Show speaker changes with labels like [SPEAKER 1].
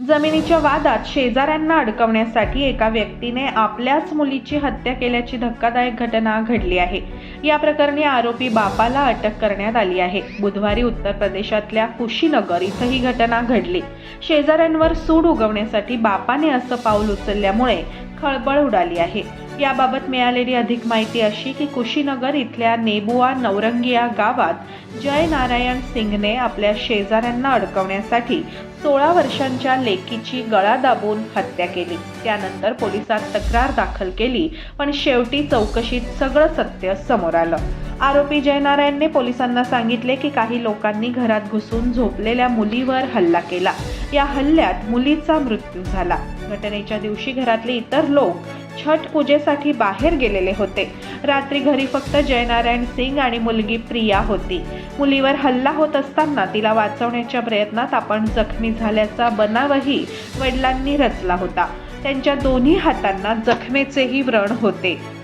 [SPEAKER 1] जमिनीच्या वादात शेजाऱ्यांना अडकवण्यासाठी एका व्यक्तीने आपल्याच मुलीची हत्या केल्याची धक्कादायक घटना घडली आहे. या प्रकरणी आरोपी बापाला अटक करण्यात आली आहे. बुधवारी उत्तर प्रदेशातल्या कुशीनगर इथं ही घटना घडली. शेजाऱ्यांवर सूड उगवण्यासाठी बापाने असं पाऊल उचलल्यामुळे खळबळ उडाली आहे. याबाबत मिळालेली अधिक माहिती अशी की कुशीनगर इथल्या नेबुआ नवरंगिया गावात जय नारायण सिंगने आपल्या शेजाऱ्यांना अडकवण्यासाठी सोळा वर्षांच्या लेकीची गळा दाबून हत्या केली. त्यानंतर पोलिसात तक्रार दाखल केली पण शेवटी चौकशीत सगळं सत्य समोर आलं. आरोपी जयनारायणने पोलिसांना सांगितले की काही लोकांनी घरात घुसून झोपलेल्या मुलीवर हल्ला केला. या हल्ल्यात मुलीचा मृत्यू झाला. घटनेच्या दिवशी घरातले इतर लोक छठ पूजेसाठी बाहेर गेलेले होते. रात्री घरी फक्त जयनारायण सिंग आणि मुलगी प्रिया होती. मुलीवर हल्ला होत असताना तिला वाचवण्याच्या प्रयत्नात आपण जखमी झाल्याचा बनावही वडिलांनी रचला होता. त्यांच्या दोन्ही हातांना जखमेचेही व्रण होते.